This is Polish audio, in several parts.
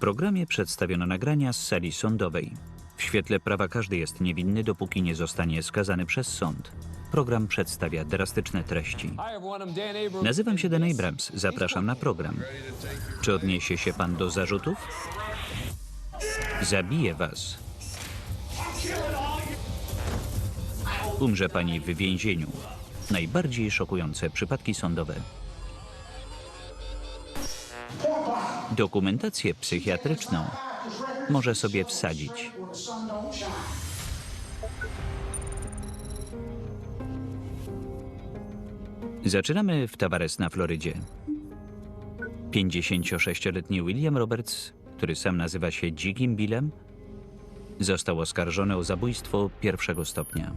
programie przedstawiono nagrania z sali sądowej. W świetle prawa każdy jest niewinny, dopóki nie zostanie skazany przez sąd. Program przedstawia drastyczne treści. Nazywam się Dan Abrams. Zapraszam na program. Czy odniesie się pan do zarzutów? Zabiję was. Umrze pani w więzieniu. Najbardziej szokujące przypadki sądowe. Dokumentację psychiatryczną może sobie wsadzić. Zaczynamy w Tavares na Florydzie. 56-letni William Roberts, który sam nazywa się Dzikim Billem, został oskarżony o zabójstwo pierwszego stopnia.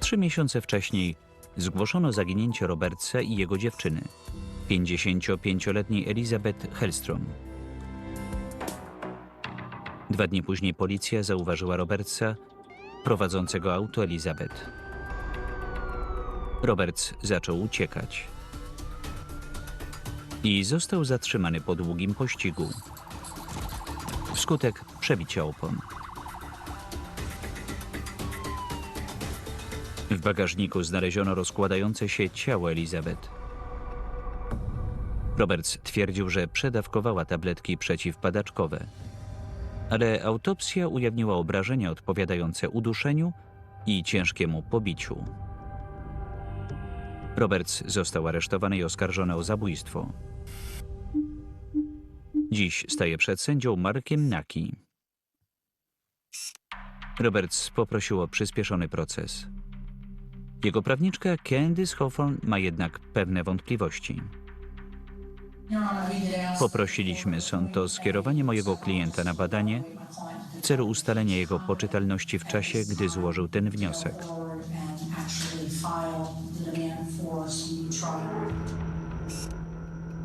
Trzy miesiące wcześniej zgłoszono zaginięcie Robertsa i jego dziewczyny, 55-letniej Elizabeth Hellstrom. Dwa dni później policja zauważyła Robertsa prowadzącego auto Elizabeth. Roberts zaczął uciekać i został zatrzymany po długim pościgu. Wskutek przebicia opon. W bagażniku znaleziono rozkładające się ciało Elizabeth. Roberts twierdził, że przedawkowała tabletki przeciwpadaczkowe, ale autopsja ujawniła obrażenia odpowiadające uduszeniu i ciężkiemu pobiciu. Roberts został aresztowany i oskarżony o zabójstwo. Dziś staje przed sędzią Markiem Naki. Roberts poprosił o przyspieszony proces. Jego prawniczka Candice Hawthorne ma jednak pewne wątpliwości. Poprosiliśmy sąd o skierowanie mojego klienta na badanie w celu ustalenia jego poczytalności w czasie, gdy złożył ten wniosek.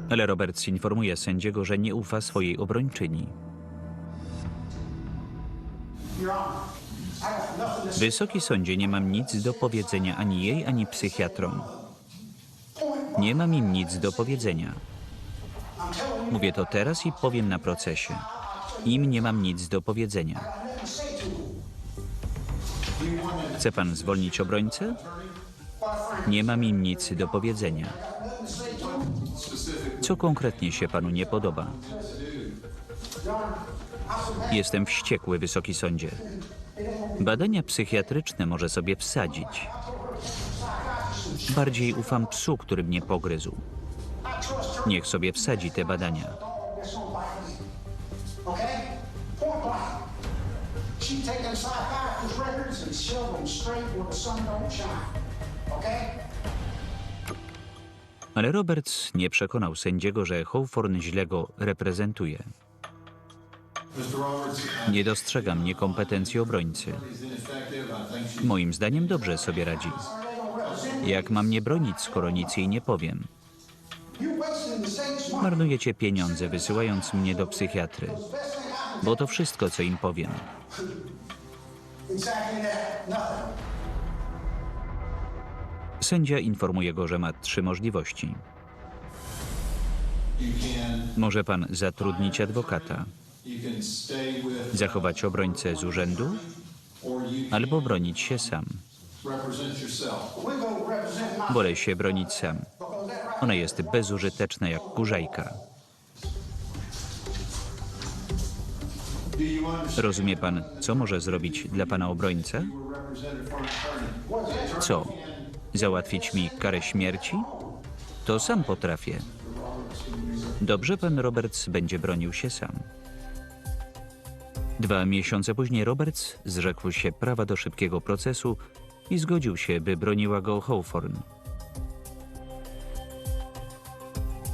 Ale Roberts informuje sędziego, że nie ufa swojej obrończyni. Wysoki sądzie, nie mam nic do powiedzenia ani jej, ani psychiatrom. Nie mam im nic do powiedzenia. Mówię to teraz i powiem na procesie. Im nie mam nic do powiedzenia. Chce pan zwolnić obrońcę? Nie mam im nic do powiedzenia. Co konkretnie się panu nie podoba? Jestem wściekły, wysoki sądzie. Badania psychiatryczne może sobie wsadzić. Bardziej ufam psu, który mnie pogryzł. Niech sobie wsadzi te badania. Ale Roberts nie przekonał sędziego, że Hawthorne źle go reprezentuje. Nie dostrzegam niekompetencji obrońcy. Moim zdaniem dobrze sobie radzi. Jak mam nie bronić, skoro nic jej nie powiem? Marnujecie pieniądze, wysyłając mnie do psychiatry. Bo to wszystko, co im powiem. Sędzia informuje go, że ma trzy możliwości. Może pan zatrudnić adwokata, zachować obrońcę z urzędu, albo bronić się sam. Wolę się bronić sam. Ona jest bezużyteczna jak kurzajka. Rozumie pan, co może zrobić dla pana obrońca? Co? Załatwić mi karę śmierci? To sam potrafię. Dobrze, pan Roberts będzie bronił się sam. Dwa miesiące później Roberts zrzekł się prawa do szybkiego procesu i zgodził się, by broniła go Hawthorne.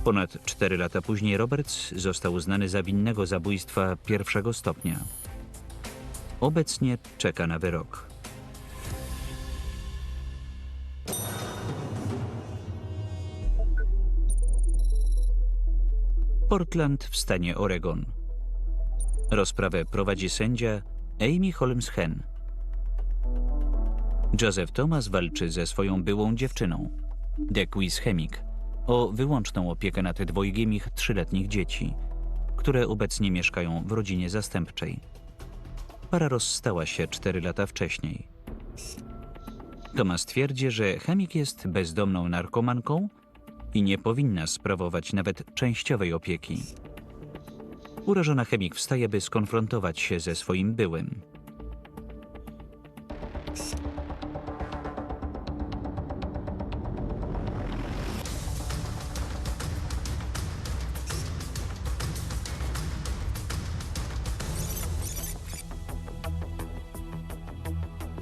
Ponad cztery lata później Roberts został uznany za winnego zabójstwa pierwszego stopnia. Obecnie czeka na wyrok. Portland w stanie Oregon. Rozprawę prowadzi sędzia Amy Holmes Hen. Joseph Thomas walczy ze swoją byłą dziewczyną, Dequis Chemik, o wyłączną opiekę nad dwojgiem ich trzyletnich dzieci, które obecnie mieszkają w rodzinie zastępczej. Para rozstała się cztery lata wcześniej. Tomas twierdzi, że chemik jest bezdomną narkomanką i nie powinna sprawować nawet częściowej opieki. Urażona chemik wstaje, by skonfrontować się ze swoim byłym.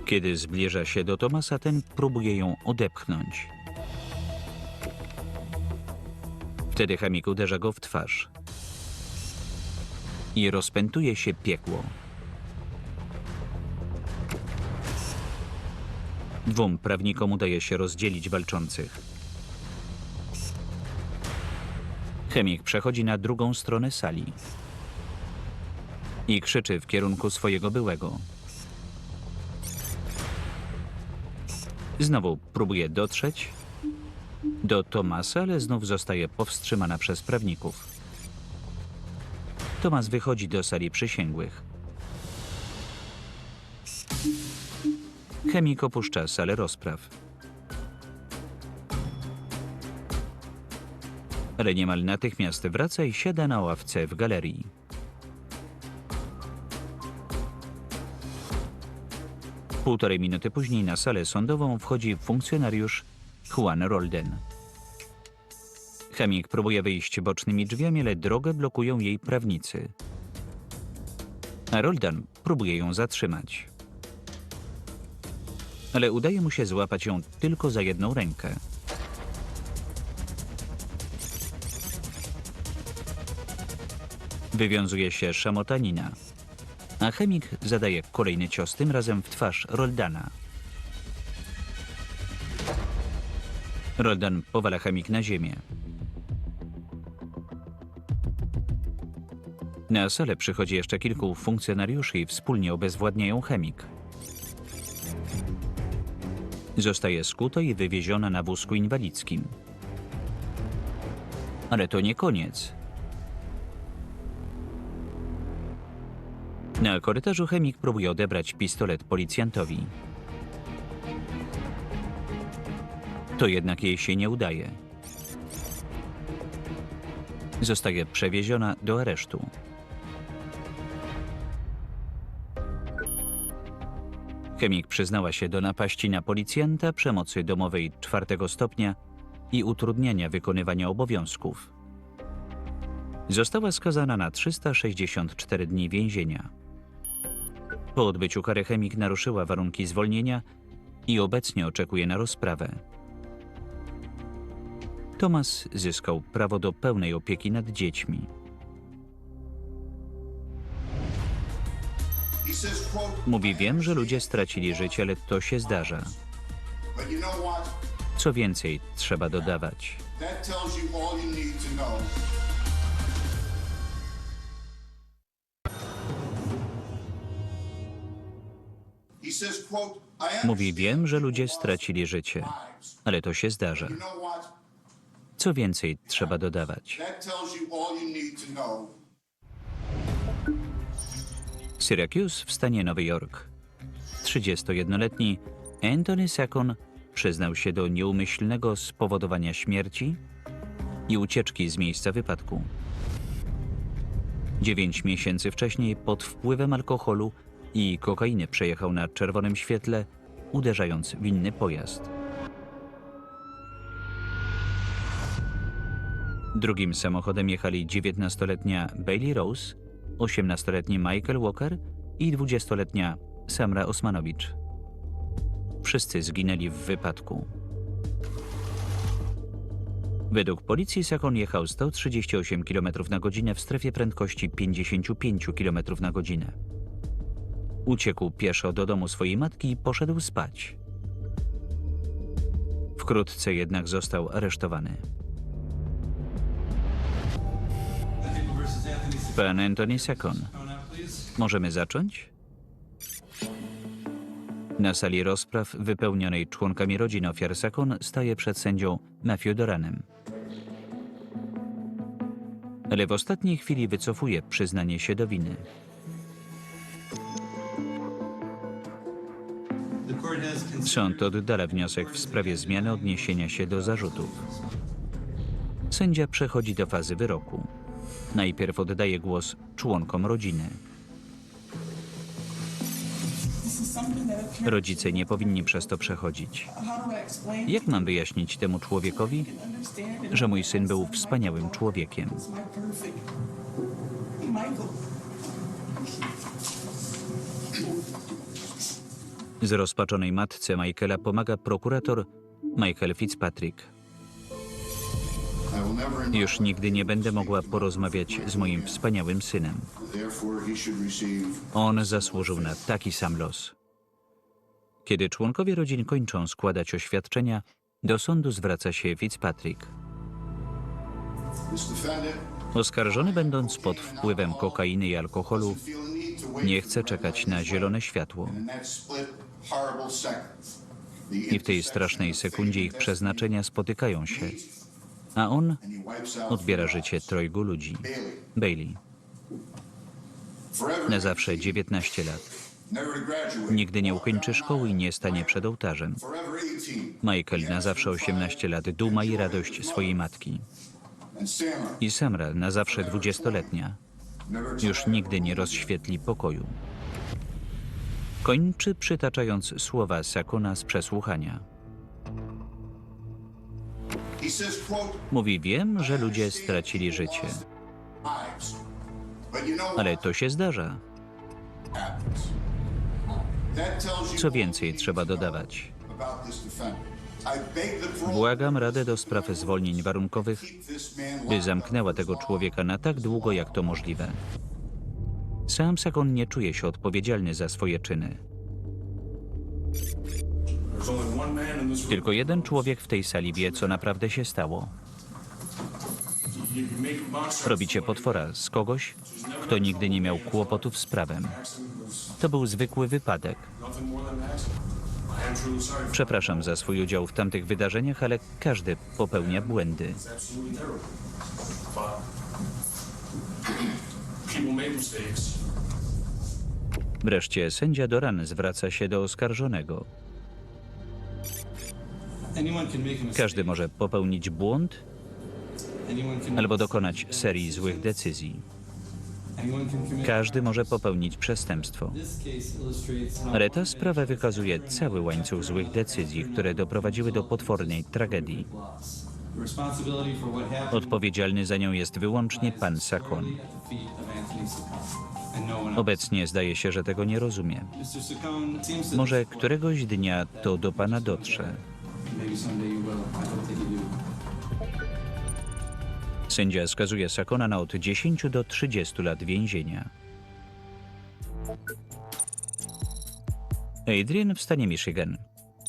Kiedy zbliża się do Tomasa, ten próbuje ją odepchnąć. Wtedy chemik uderza go w twarz. I rozpętuje się piekło. Dwóm prawnikom udaje się rozdzielić walczących. Chemik przechodzi na drugą stronę sali i krzyczy w kierunku swojego byłego. Znowu próbuje dotrzeć do Tomasa, ale znów zostaje powstrzymana przez prawników. Tomas wychodzi do sali przysięgłych. Chemik opuszcza salę rozpraw. Ale niemal natychmiast wraca i siada na ławce w galerii. Półtorej minuty później na salę sądową wchodzi funkcjonariusz Juan Rolden. Chemik próbuje wyjść bocznymi drzwiami, ale drogę blokują jej prawnicy. A Roldan próbuje ją zatrzymać. Ale udaje mu się złapać ją tylko za jedną rękę. Wywiązuje się szamotanina a chemik zadaje kolejny cios, tym razem w twarz Roldana. Roldan powala chemik na ziemię. Na salę przychodzi jeszcze kilku funkcjonariuszy i wspólnie obezwładniają chemik. Zostaje skuto i wywieziona na wózku inwalidzkim. Ale to nie koniec. Na korytarzu chemik próbuje odebrać pistolet policjantowi. To jednak jej się nie udaje. Zostaje przewieziona do aresztu. Chemik przyznała się do napaści na policjanta, przemocy domowej czwartego stopnia i utrudniania wykonywania obowiązków. Została skazana na 364 dni więzienia. Po odbyciu kary chemik naruszyła warunki zwolnienia i obecnie oczekuje na rozprawę. Tomas zyskał prawo do pełnej opieki nad dziećmi. Mówi, wiem, że ludzie stracili życie, ale to się zdarza. Co więcej, trzeba dodawać. Mówi, wiem, że ludzie stracili życie, ale to się zdarza. Co więcej, trzeba dodawać. Syracuse w stanie Nowy Jork. 31-letni Anthony Sakon przyznał się do nieumyślnego spowodowania śmierci i ucieczki z miejsca wypadku. Dziewięć miesięcy wcześniej pod wpływem alkoholu i kokainy przejechał na czerwonym świetle, uderzając w inny pojazd. Drugim samochodem jechali 19-letnia Bailey Rose, 18-letni Michael Walker i 20-letnia Samra Osmanowicz. Wszyscy zginęli w wypadku. Według policji Sakon jechał 138 km na godzinę w strefie prędkości 55 km na godzinę. Uciekł pieszo do domu swojej matki i poszedł spać. Wkrótce jednak został aresztowany. Pan Anthony Sakon. Możemy zacząć? Na sali rozpraw wypełnionej członkami rodzin ofiar Sakon staje przed sędzią Matthew Doranem. ale w ostatniej chwili wycofuje przyznanie się do winy. Sąd oddala wniosek w sprawie zmiany odniesienia się do zarzutów. Sędzia przechodzi do fazy wyroku. Najpierw oddaje głos członkom rodziny. Rodzice nie powinni przez to przechodzić. Jak mam wyjaśnić temu człowiekowi, że mój syn był wspaniałym człowiekiem? Zrozpaczonej matce Michaela pomaga prokurator Michael Fitzpatrick. Już nigdy nie będę mogła porozmawiać z moim wspaniałym synem. On zasłużył na taki sam los. Kiedy członkowie rodzin kończą składać oświadczenia, do sądu zwraca się Fitzpatrick. Oskarżony, będąc pod wpływem kokainy i alkoholu, nie chce czekać na zielone światło. I w tej strasznej sekundzie ich przeznaczenia spotykają się, a on odbiera życie trojgu ludzi. Bailey. Na zawsze 19 lat. Nigdy nie ukończy szkoły i nie stanie przed ołtarzem. Forever 18. Michael na zawsze 18 lat, duma i radość swojej matki. I Samra na zawsze 20-letnia. never to Już nigdy nie rozświetli pokoju. Kończy przytaczając słowa Sakona z przesłuchania. Mówi, wiem, że ludzie stracili życie, ale to się zdarza. Co więcej trzeba dodawać? Błagam Radę do spraw zwolnień warunkowych, by zamknęła tego człowieka na tak długo, jak to możliwe. Sam Sakon nie czuje się odpowiedzialny za swoje czyny. Tylko jeden człowiek w tej sali wie, co naprawdę się stało. Robicie potwora z kogoś, kto nigdy nie miał kłopotów z prawem. To był zwykły wypadek. Przepraszam za swój udział w tamtych wydarzeniach, ale każdy popełnia błędy. People make mistakes. Wreszcie sędzia Doran zwraca się do oskarżonego. Anyone can make a mistake. Każdy może popełnić błąd Anyone can albo dokonać serii złych decyzji. anyone can commit. Każdy może popełnić przestępstwo. This case illustrates how Ale ta sprawa wykazuje cały łańcuch złych decyzji, które doprowadziły do potwornej tragedii. loss. Odpowiedzialny za nią jest wyłącznie pan Sakon. no. Obecnie zdaje się, że tego nie rozumie. Może któregoś dnia to do pana dotrze. Sędzia skazuje Sakona na od 10 do 30 lat więzienia. Adrian w stanie Michigan.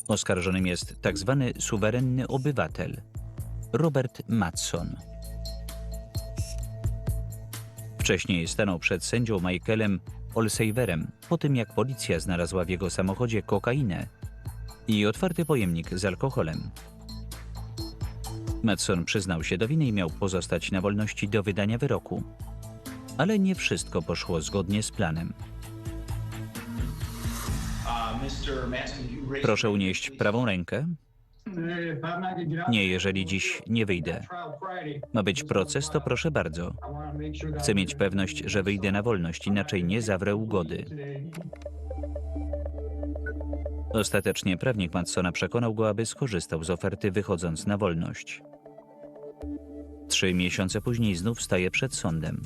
Oskarżonym jest tak zwany suwerenny obywatel Robert Matson. Wcześniej stanął przed sędzią Michaelem Olseiverem po tym, jak policja znalazła w jego samochodzie kokainę i otwarty pojemnik z alkoholem. Matson przyznał się do winy i miał pozostać na wolności do wydania wyroku. Ale nie wszystko poszło zgodnie z planem. Proszę unieść prawą rękę. Nie, jeżeli dziś nie wyjdę. Ma być proces, to proszę bardzo. Chcę mieć pewność, że wyjdę na wolność, inaczej nie zawrę ugody. Ostatecznie prawnik Matsona przekonał go, aby skorzystał z oferty, wychodząc na wolność. Trzy miesiące później znów staje przed sądem.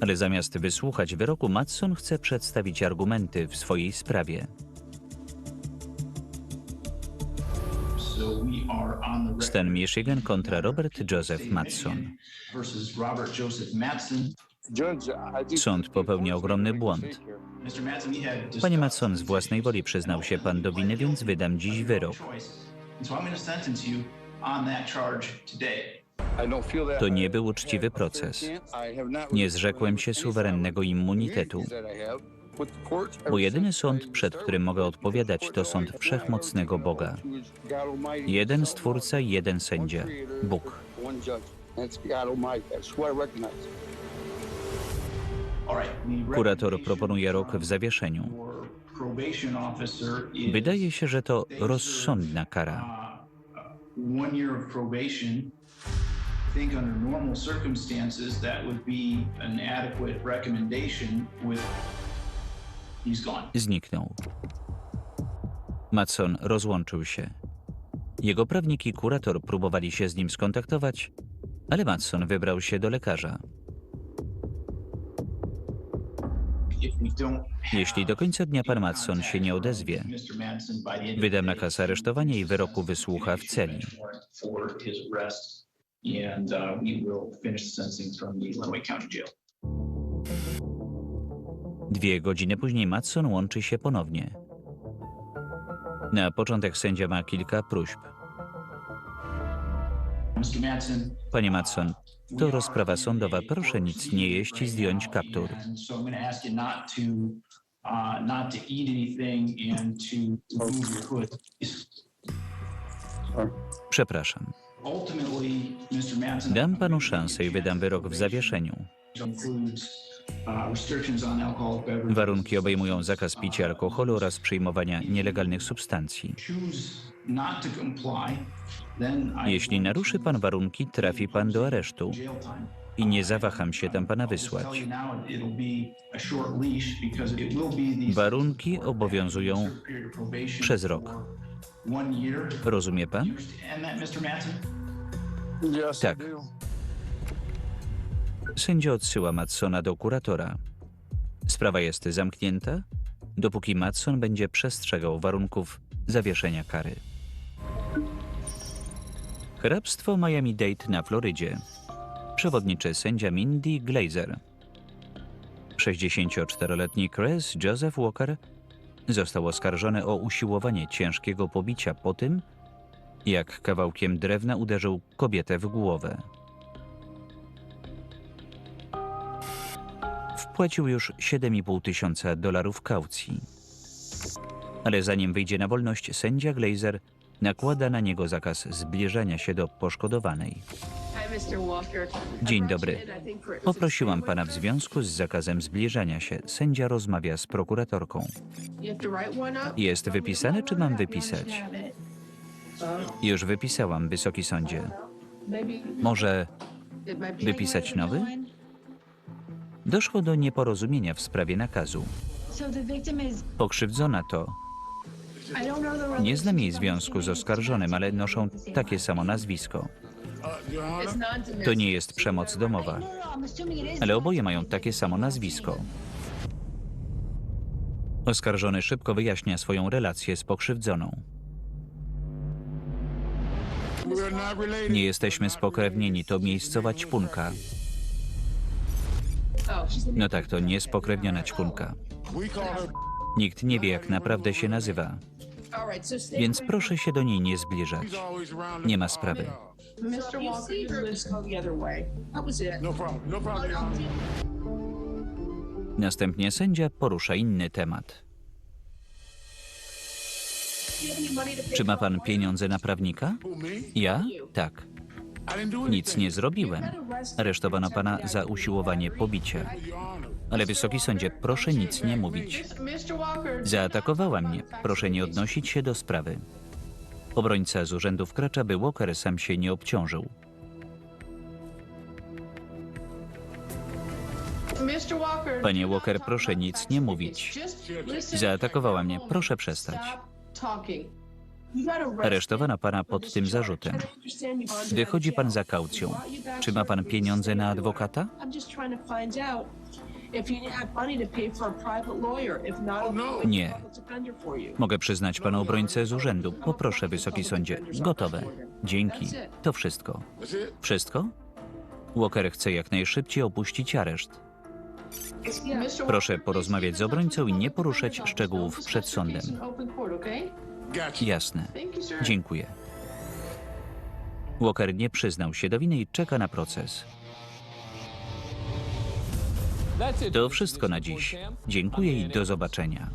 Ale zamiast wysłuchać wyroku, Matson chce przedstawić argumenty w swojej sprawie. Stan Michigan kontra Robert Joseph Matson. Sąd popełnia ogromny błąd. Panie Matson, z własnej woli przyznał się pan do winy, więc wydam dziś wyrok. To nie był uczciwy proces. Nie zrzekłem się suwerennego immunitetu, bo jedyny sąd, przed którym mogę odpowiadać, to sąd wszechmocnego Boga. Jeden stwórca jeden sędzia Bóg. Kurator proponuje rok w zawieszeniu. Wydaje się, że to rozsądna kara. Zniknął. Matson rozłączył się. Jego prawnik i kurator próbowali się z nim skontaktować, ale Matson wybrał się do lekarza. Jeśli do końca dnia pan Matson się nie odezwie, wydam nakaz aresztowania i wyroku wysłucha w celi. and uh, we will finish sentencing from the Lenawee County Jail. Dwie godziny później Matson łączy się ponownie. Na początek sędzia ma kilka próśb. Panie Matson, to rozprawa sądowa. Proszę nic nie jeść i zdjąć kaptur. Przepraszam. Dam panu szansę i wydam wyrok w zawieszeniu. Warunki obejmują zakaz picia alkoholu oraz przyjmowania nielegalnych substancji. Choose not to comply, then I. Jeśli naruszy pan warunki, trafi pan do aresztu i nie zawaham się tam pana wysłać. Warunki obowiązują przez rok. Rozumie pan? Tak. Sędzia odsyła Matsona do kuratora. Sprawa jest zamknięta, dopóki Matson będzie przestrzegał warunków zawieszenia kary. Hrabstwo Miami-Dade na Florydzie. Przewodniczy sędzia Mindy Glazer. 64-letni Chris Joseph Walker został oskarżony o usiłowanie ciężkiego pobicia po tym, jak kawałkiem drewna uderzył kobietę w głowę. Wpłacił już 7,5 tysiąca dolarów kaucji. Ale zanim wyjdzie na wolność, sędzia Glazer nakłada na niego zakaz zbliżania się do poszkodowanej. Dzień dobry. Poprosiłam pana w związku z zakazem zbliżania się. Sędzia rozmawia z prokuratorką. Jest wypisane, czy mam wypisać? Już wypisałam, wysoki sądzie. Może wypisać nowy? Doszło do nieporozumienia w sprawie nakazu. Pokrzywdzona to. Nie znam jej związku z oskarżonym, ale noszą takie samo nazwisko. To nie jest przemoc domowa, ale oboje mają takie samo nazwisko. Oskarżony szybko wyjaśnia swoją relację z pokrzywdzoną. Nie jesteśmy spokrewnieni, to miejscowa ćpunka. No tak, to niespokrewniona ćpunka. Nikt nie wie, jak naprawdę się nazywa, więc proszę się do niej nie zbliżać. Nie ma sprawy. Następnie sędzia porusza inny temat. Czy ma pan pieniądze na prawnika? Ja? Tak. Nic nie zrobiłem. Aresztowano pana za usiłowanie pobicia. Ale wysoki sądzie, proszę nic nie mówić. Zaatakowała mnie. Proszę nie odnosić się do sprawy. Obrońca z urzędu wkracza, by Walker sam się nie obciążył. Panie Walker, proszę nic nie mówić. Zaatakowała mnie. Proszę przestać. Aresztowano pana pod tym zarzutem. Wychodzi pan za kaucją. Czy ma pan pieniądze na adwokata? Nie. Mogę przyznać panu obrońcę z urzędu. Poproszę, wysoki sądzie. Gotowe. Dzięki. To wszystko. Wszystko? Walker chce jak najszybciej opuścić areszt. Proszę porozmawiać z obrońcą i nie poruszać szczegółów przed sądem. Jasne. Dziękuję. Walker nie przyznał się do winy i czeka na proces. To wszystko na dziś. Dziękuję i do zobaczenia.